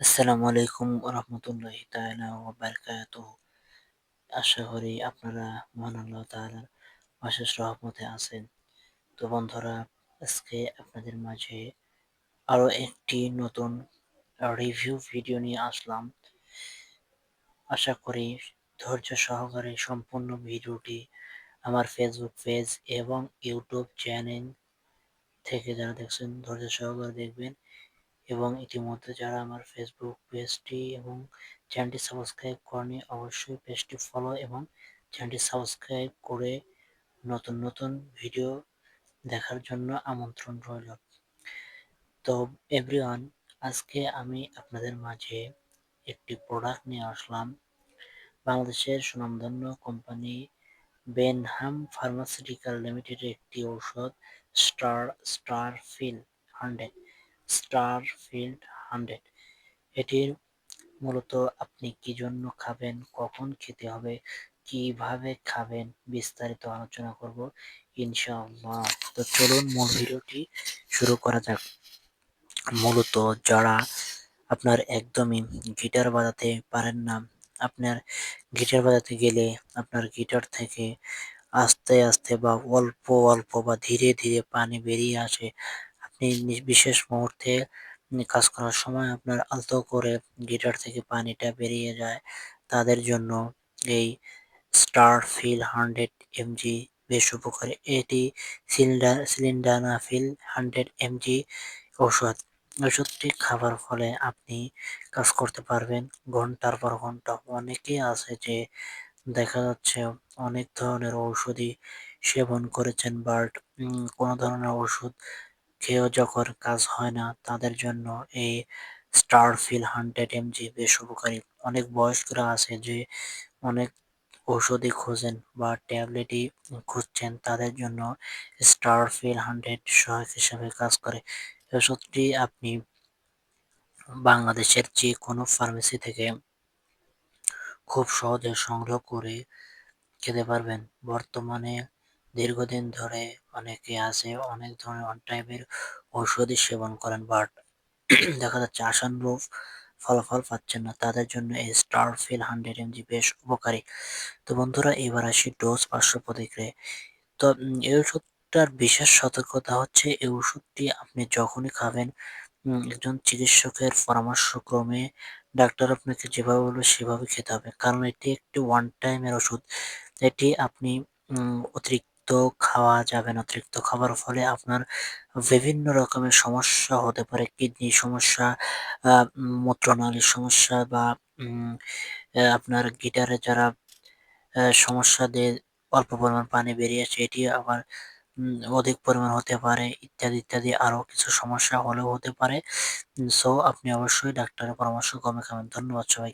আসসালামু আলাইকুম রহমতুল্লাহি ওয়া আশা করি আপনারা মহান আল্লাহ তাআলার অশেষ রহমতে আছেন। তো বন্ধুরা, আজকে আপনাদের মাঝে আরও একটি নতুন রিভিউ ভিডিও নিয়ে আসলাম। আশা করি ধৈর্য সহকারে সম্পূর্ণ ভিডিওটি আমার ফেসবুক পেজ এবং ইউটিউব চ্যানেল থেকে যারা দেখছেন, ধৈর্য সহকারে দেখবেন। এবং ইতিমধ্যে যারা আমার ফেসবুক পেজটি এবং চ্যানেলটি সাবস্ক্রাইব করেনি, অবশ্যই পেজটি ফলো এবং চ্যানেলটি সাবস্ক্রাইব করে নতুন নতুন ভিডিও দেখার জন্য আমন্ত্রণ রইল। তো এভরিওয়ান আজকে আমি আপনাদের মাঝে একটি প্রোডাক্ট নিয়ে আসলাম। বাংলাদেশের সুনামধন্য কোম্পানি বেনহাম ফার্মাসিউটিক্যাল লিমিটেডের একটি ঔষধ star star fill hundred star field hundred. এটির মূলত আপনি কি জন্য খাবেন, কখন খেতে হবে, কীভাবে খাবেন বিস্তারিত আলোচনা করব ইনশাআল্লাহ। তো চলুন মূল ভিডিওটি শুরু করা যাক। মূলত যারা আপনার একদমই গিটার বাজাতে পারেন না, আপনার গিটার বাজাতে গেলে আপনার গিটার থেকে আস্তে আস্তে বা অল্প অল্প বা ধীরে ধীরে পানি বেরিয়ে আসে বিশেষ মুহূর্তে কাজ করার সময় আপনার আলতো করে গিটার থেকে পানিটা বেরিয়ে যায়। তাদের জন্য এই স্টার ফিল হান্ড্রেড এমজি বেশ উপকারী। এটি সিলিন্ডার সিলিন্ডানাফিল হান্ড্রেড এমজি ঔষধ। ওষুধটি খাবার ফলে আপনি কাজ করতে পারবেন ঘণ্টার পর ঘণ্টা। অনেকেই আছে যে দেখা যাচ্ছে অনেক ধরনের ঔষধি সেবন করেছেন, বাট কোনো ধরনের ওষুধ খেয়েও যখন কাজ হয় না, তাদের জন্য এই স্টার ফিল হান্ড্রেড এমজি বেশ উপকারী। অনেক বয়স্করা আছে যে অনেক ঔষধি খোঁজেন বা ট্যাবলেটই খুঁজছেন, তাদের জন্য স্টার ফিল হান্ড্রেড সহায়ক হিসাবে কাজ করে। ওষুধটি আপনি বাংলাদেশের যে কোনো ফার্মেসি থেকে খুব সহজে সংগ্রহ করে খেতে পারবেন। বর্তমানে দীর্ঘদিন ধরে অনেকে আছে, অনেক ধরনের অন টাইপের ঔষধি সেবন করেন বাট দেখা যাচ্ছে আশানুরূপ ফলাফল পাচ্ছেন না। তাদের জন্য এই স্টার ফিল হান্ড্রেড এমজি বেশ উপকারী। তো বন্ধুরা, এবার আসি ডোজ পার্শ্ব প্রতিক্রিয়া তো এই ওষুধটার বিশেষ সতর্কতা হচ্ছে, এই ওষুধটি আপনি যখনই খাবেন একজন চিকিৎসকের পরামর্শক্রমে ডাক্তার আপনাকে যেভাবে বলবে সেভাবে খেতে হবে। কারণ এটি একটি ওয়ান টাইমের ওষুধ। এটি আপনি অতিরিক্ত খাওয়া যাবে না অতিরিক্ত খাবার। ফলে আপনার বিভিন্ন রকমের সমস্যা হতে পারে। কিডনি সমস্যা মূত্রনালীর সমস্যা বা আপনার গিটারে যারা সমস্যা দিয়ে অল্প পরিমাণ পানি বেরিয়ে আসে এটি আবার অধিক পরিমাণ হতে পারে, ইত্যাদি ইত্যাদি আরও কিছু সমস্যা হলেও হতে পারে। সো, আপনি অবশ্যই ডাক্তারের পরামর্শ কমে খাবেন। ধন্যবাদ সবাই